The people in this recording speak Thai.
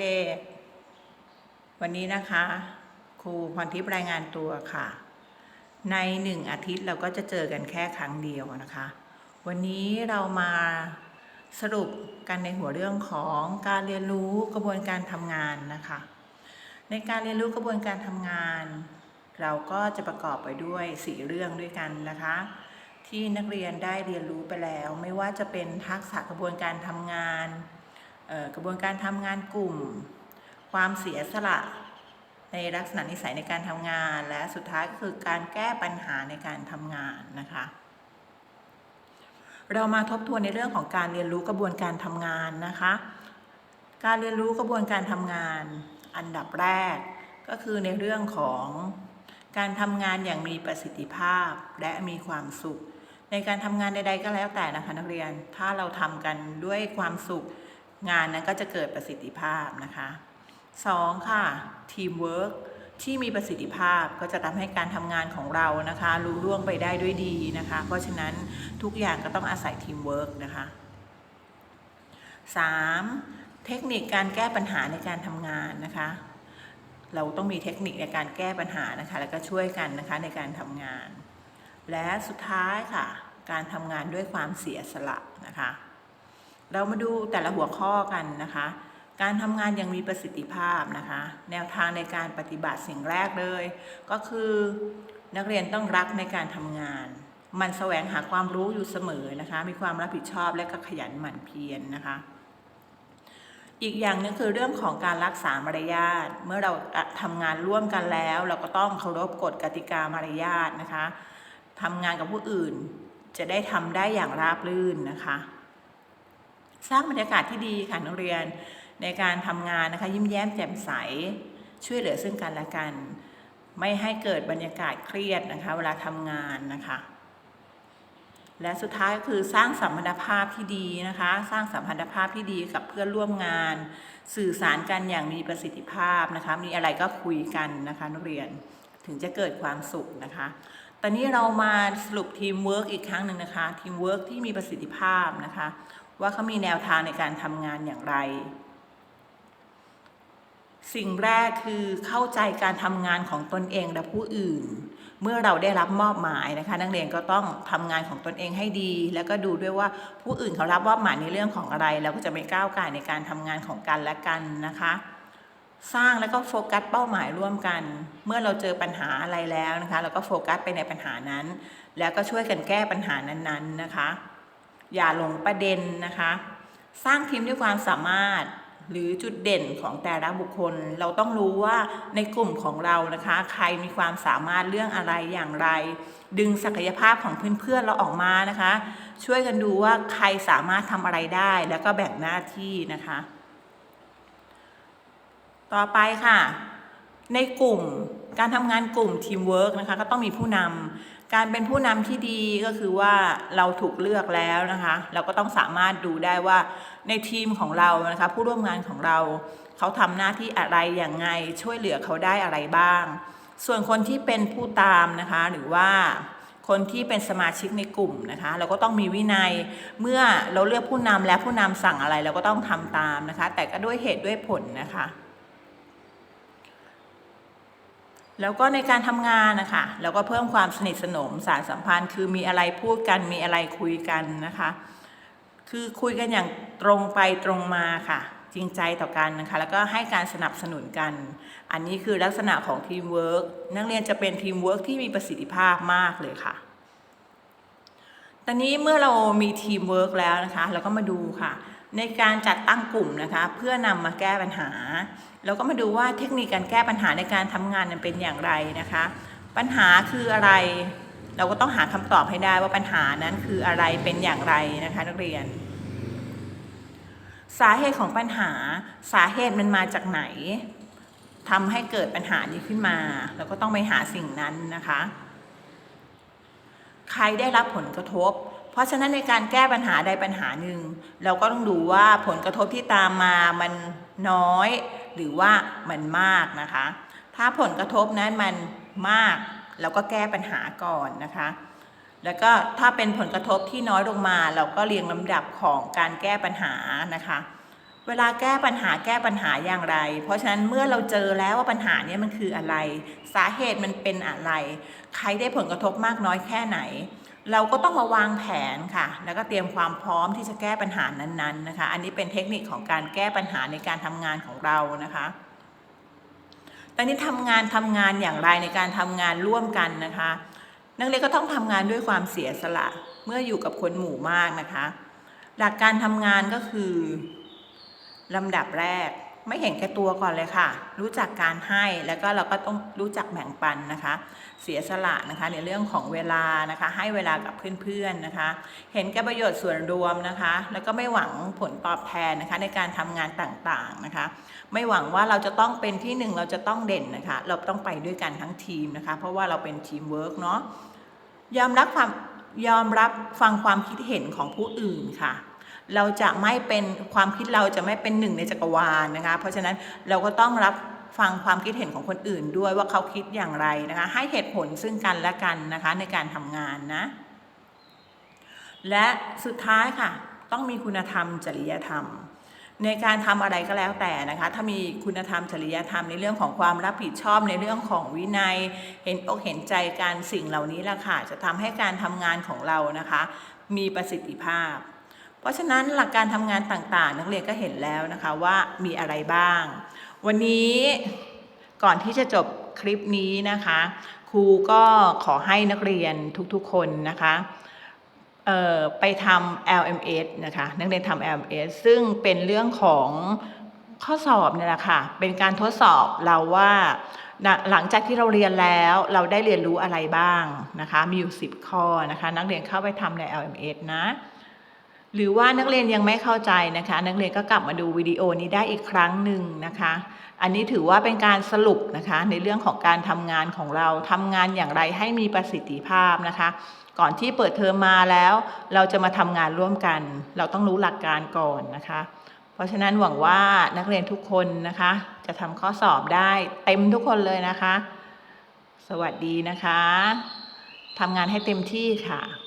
เด็กๆ วันนี้นะคะ ครูพรทิพย์รายงานตัวค่ะ ในหนึ่งอาทิตย์เราก็จะเจอกันแค่ครั้งเดียวนะคะ วันนี้เรามาสรุปกันในหัวเรื่องของการเรียนรู้กระบวนการทำงานนะคะ ในการเรียนรู้กระบวนการทำงาน เราก็จะประกอบไปด้วยสี่เรื่องด้วยกันนะคะ ที่นักเรียนได้เรียนรู้ไปแล้ว ไม่ว่าจะเป็นทักษะกระบวนการทำงาน กระบวนการทำงานกลุ่ม ความเสียสละในลักษณะนิสัยในการทำงาน และสุดท้ายก็คือการแก้ปัญหาในการทำงานนะคะ เรามาทบทวนในเรื่องของการเรียนรู้กระบวนการทำงานนะคะ การเรียนรู้กระบวนการทำงานอันดับแรกก็คือในเรื่องของการทำงานอย่างมีประสิทธิภาพและมีความสุข ในการทำงานใด ๆ ก็แล้วแต่นะคะนักเรียน ถ้าเราทำกันด้วยความสุข งานนั้นก็จะเกิดประสิทธิภาพนะคะสองค่ะทีมเวิร์กที่มีประสิทธิภาพก็จะทำให้การทำงานของเรานะคะรู้ล่วงไปได้ด้วยดีนะคะ เพราะฉะนั้นทุกอย่างก็ต้องอาศัยทีมเวิร์กนะคะ 3. เทคนิคการแก้ปัญหาในการทำงานนะคะ เราต้องมีเทคนิคในการแก้ปัญหานะคะ แล้วก็ช่วยกันนะคะในการทำงาน และสุดท้ายค่ะ การทำงานด้วยความเสียสละนะคะ เรามาดูแต่ละหัวข้อกันนะคะ การทำงานยังมีประสิทธิภาพนะคะ แนวทางในการปฏิบัติสิ่งแรกเลย ก็คือนักเรียนต้องรักในการทำงาน มันแสวงหาความรู้อยู่เสมอนะคะ มีความรับผิดชอบและก็ขยันหมั่นเพียรนนะคะอีกอย่างนึงคือเรื่องของการรักษามารยาท เมื่อเราทำงานร่วมกันแล้ว เราก็ต้องเคารพกฎกติกามารยาทนะคะทำงานกับผู้อื่นจะได้ทำได้อย่างราบรื่นนะคะ สร้างบรรยากาศที่ดีค่ะนักเรียนในการทำงานนะคะ ยิ้มแย้มแจ่มใสช่วยเหลือซึ่งกันและกัน ไม่ให้เกิดบรรยากาศเครียดนะคะ เวลาทำงานนะคะ และสุดท้ายก็คือสร้างสัมพันธภาพที่ดีนะคะ สร้างสัมพันธภาพที่ดีกับเพื่อนร่วมงาน สื่อสารกันอย่างมีประสิทธิภาพนะคะ มีอะไรก็คุยกันนะคะนักเรียนถึงจะเกิดความสุขนะคะ ตอนนี้เรามาสรุปทีมเวิร์กอีกครั้งหนึ่งนะคะ ทีมเวิร์กที่มีประสิทธิภาพนะคะ ว่าเขามีแนวทางในการทำงานอย่างไร สิ่งแรกคือเข้าใจการทำงานของตนเองและผู้อื่น เมื่อเราได้รับมอบหมายนะคะ นักเรียนก็ต้องทำงานของตนเองให้ดี แล้วก็ดูด้วยว่าผู้อื่นเขารับมอบหมายในเรื่องของอะไร เราก็จะไม่ก้าวไก่ในการทำงานของกันและกันนะคะสร้างแล้วก็โฟกัสเป้าหมายร่วมกัน เมื่อเราเจอปัญหาอะไรแล้วนะคะ เราก็โฟกัสไปในปัญหานั้น แล้วก็ช่วยกันแก้ปัญหานั้นๆนะคะ อย่าหลงประเด็นนะคะ สร้างทีมด้วยความสามารถหรือจุดเด่นของแต่ละบุคคล เราต้องรู้ว่าในกลุ่มของเรานะคะ ใครมีความสามารถเรื่องอะไรอย่างไร ดึงศักยภาพของเพื่อนๆเราออกมานะคะ ช่วยกันดูว่าใครสามารถทำอะไรได้ แล้วก็แบ่งหน้าที่นะคะ ต่อไปค่ะ ในกลุ่มการทำงานกลุ่มทีมเวิร์กนะคะ ก็ต้องมีผู้นำ การเป็นผู้นำที่ดีก็คือว่าเราถูกเลือกแล้วนะคะ เราก็ต้องสามารถดูได้ว่าในทีมของเรานะคะผู้ร่วมงานของเราเขาทำหน้าที่อะไรอย่างไงช่วยเหลือเขาได้อะไรบ้าง ส่วนคนที่เป็นผู้ตามนะคะหรือว่าคนที่เป็นสมาชิกในกลุ่มนะคะ เราก็ต้องมีวินัยเมื่อเราเลือกผู้นำและผู้นำสั่งอะไร เราก็ต้องทำตามนะคะ แต่ก็ด้วยเหตุด้วยผลนะคะ แล้วก็ในการทำงานนะคะเราก็เพิ่มความสนิทสนมสารสัมพันธ์ คือมีอะไรพูดกันมีอะไรคุยกันนะคะ คือคุยกันอย่างตรงไปตรงมาค่ะ จริงใจต่อกันนะคะ แล้วก็ให้การสนับสนุนกัน อันนี้คือลักษณะของทีมเวิร์กนักเรียนจะเป็นทีมเวิร์กที่มีประสิทธิภาพมากเลยค่ะตอนนี้เมื่อเรามีทีมเวิร์กแล้วนะคะ เราก็มาดูค่ะ ในการจัดตั้งกลุ่มนะคะ เพื่อนำมาแก้ปัญหาเราก็มาดูว่าเทคนิคการแก้ปัญหาในการทำงานนั้นเป็นอย่างไรนะคะ ปัญหาคืออะไร เราก็ต้องหาคำตอบให้ได้ว่าปัญหานั้นคืออะไรเป็นอย่างไรนะคะ นักเรียน สาเหตุของปัญหาสาเหตุมันมาจากไหนทำให้เกิดปัญหานี้ขึ้นมาเราก็ต้องไปหาสิ่งนั้นนะคะ ใครได้รับผลกระทบ เพราะฉะนั้นในการแก้ปัญหาใดปัญหาหนึ่ง เราก็ต้องดูว่าผลกระทบที่ตามมามันน้อย หรือว่ามันมากนะคะ ถ้าผลกระทบนั้นมันมากเราก็แก้ปัญหาก่อนนะคะ แล้วก็ถ้าเป็นผลกระทบที่น้อยลงมา เราก็เรียงลำดับของการแก้ปัญหานะคะ เวลาแก้ปัญหาแก้ปัญหาอย่างไร เพราะฉะนั้นเมื่อเราเจอแล้วว่าปัญหานี้มันคืออะไร สาเหตุมันเป็นอะไร ใครได้ผลกระทบมากน้อยแค่ไหน เราก็ต้องมาวางแผนค่ะ แล้วก็เตรียมความพร้อมที่จะแก้ปัญหานั้นๆนะคะ อันนี้เป็นเทคนิคของการแก้ปัญหาในการทำงานของเรานะคะ ตอนนี้ทำงานทำงานอย่างไรในการทำงานร่วมกันนะคะ นักเรียนก็ต้องทำงานด้วยความเสียสละ เมื่ออยู่กับคนหมู่มากนะคะ หลักการทำงานก็คือลำดับแรก ไม่เห็นแก่ตัวก่อนเลยค่ะ รู้จักการให้แล้วก็เราก็ต้องรู้จักแบ่งปันนะคะ เสียสละนะคะในเรื่องของเวลานะคะ ให้เวลากับเพื่อนๆนะคะ เห็นแก่ประโยชน์ส่วนรวมนะคะ แล้วก็ไม่หวังผลตอบแทนนะคะ ในการทำงานต่างๆนะคะ ไม่หวังว่าเราจะต้องเป็นที่หนึ่งเราจะต้องเด่นนะคะ เราต้องไปด้วยกันทั้งทีมนะคะ เพราะว่าเราเป็นทีมเวิร์กเนาะยอมรับความยอมรับฟังความคิดเห็นของผู้อื่นค่ะ เราจะไม่เป็นความคิดเราจะไม่เป็นหนึ่งในจักรวาลนะคะ เพราะฉะนั้นเราก็ต้องรับฟังความคิดเห็นของคนอื่นด้วยว่าเขาคิดอย่างไรนะคะ ให้เหตุผลซึ่งกันและกันนะคะในการทำงานนะ และสุดท้ายค่ะ ต้องมีคุณธรรมจริยธรรม ในการทำอะไรก็แล้วแต่นะคะ ถ้ามีคุณธรรมจริยธรรมในเรื่องของความรับผิดชอบในเรื่องของวินัย เห็นอกเห็นใจการสิ่งเหล่านี้แหละค่ะจะทำให้การทำงานของเรานะคะ มีประสิทธิภาพ เพราะฉะนั้นหลักการทำงานต่างๆ นักเรียนก็เห็นแล้วนะคะว่ามีอะไรบ้าง วันนี้ก่อนที่จะจบคลิปนี้นะคะ ครูก็ขอให้นักเรียนทุกๆคนนะคะไปทำ LMS นะคะนักเรียนทำ LMS ซึ่งเป็นเรื่องของข้อสอบเนี่ยแหละค่ะ เป็นการทดสอบเราว่าหลังจากที่เราเรียนแล้วเราได้เรียนรู้อะไรบ้างนะคะ มีอยู่ 10 ข้อนะคะ นักเรียนเข้าไปทำใน LMS นะ หรือว่านักเรียนยังไม่เข้าใจนะคะ นักเรียนก็กลับมาดูวิดีโอนี้ได้อีกครั้งหนึ่งนะคะ อันนี้ถือว่าเป็นการสรุปนะคะ ในเรื่องของการทำงานของเราทำงานอย่างไรให้มีประสิทธิภาพนะคะ ก่อนที่เปิดเทอมมาแล้ว เราจะมาทำงานร่วมกัน เราต้องรู้หลักการก่อนนะคะ เพราะฉะนั้นหวังว่านักเรียนทุกคนนะคะ จะทำข้อสอบได้เต็มทุกคนเลยนะคะ สวัสดีนะคะทำงานให้เต็มที่ค่ะ